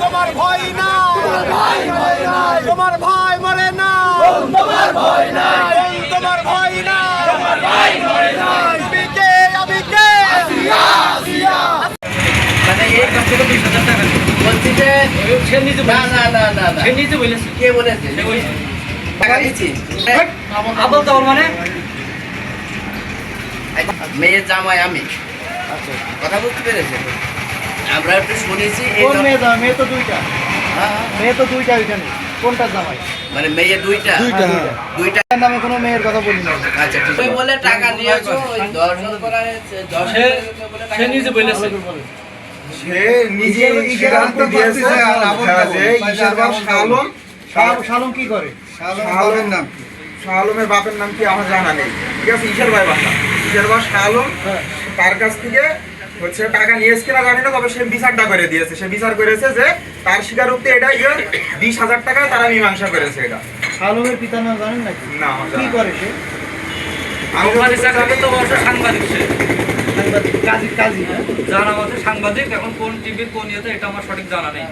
তোমার না ভাই মরে না তোমার ভয় নাই তোমার ভয় না বলছি যে সে নিজে না। না না না না কে বলেছে সে বলেছে। টাকা দিচ্ছি আবল তাবল মানে মেয়ের জামাই আমি কথা বুঝতে পেরেছেন আমরা একটু শুনেছি কোন মেয়ে জামাই? মেয়ে তো দুইটা। হ্যাঁ, মেয়ে তো দুইটা ওইখানে। কোনটা জামাই? মানে মেয়ে দুইটা? দুইটা দুইটা। নামে কোনো মেয়ের কথা বলি না আচ্ছা ঠিক বলে টাকা নিয়েছো ওই দর্শন করা দর্শন বলে টাকা নিজে বলেছে। সে নিজে সিদ্ধান্ত দিয়েছে যে ঈশ্বরবার শালম। শালম। কি করে? শালমের নাম কি? শালমের বাপের নাম কি আমার জানা নেই। ঠিক আছে ঈশ্বর ভাই বাসা। ঈশ্বর ভাই শালম। তার কাছ থেকে হচ্ছে টাকা নিয়েছে কিনা জানি না তবে সে বিচারটা করে দিয়েছে। সে বিচার করেছে যে তার স্বীকারোক্তি এটা ইয়ে বিশ হাজার টাকা তারা মীমাংসা করেছে এটা। শালমের পিতার নাম জানেন নাকি? না আমার কি করে সে? সাংবাদিক হ্যাঁ? জানা মতে সাংবাদিক এখন কোন টিভির কোন ইয়েতে এটা আমার সঠিক জানা নেই।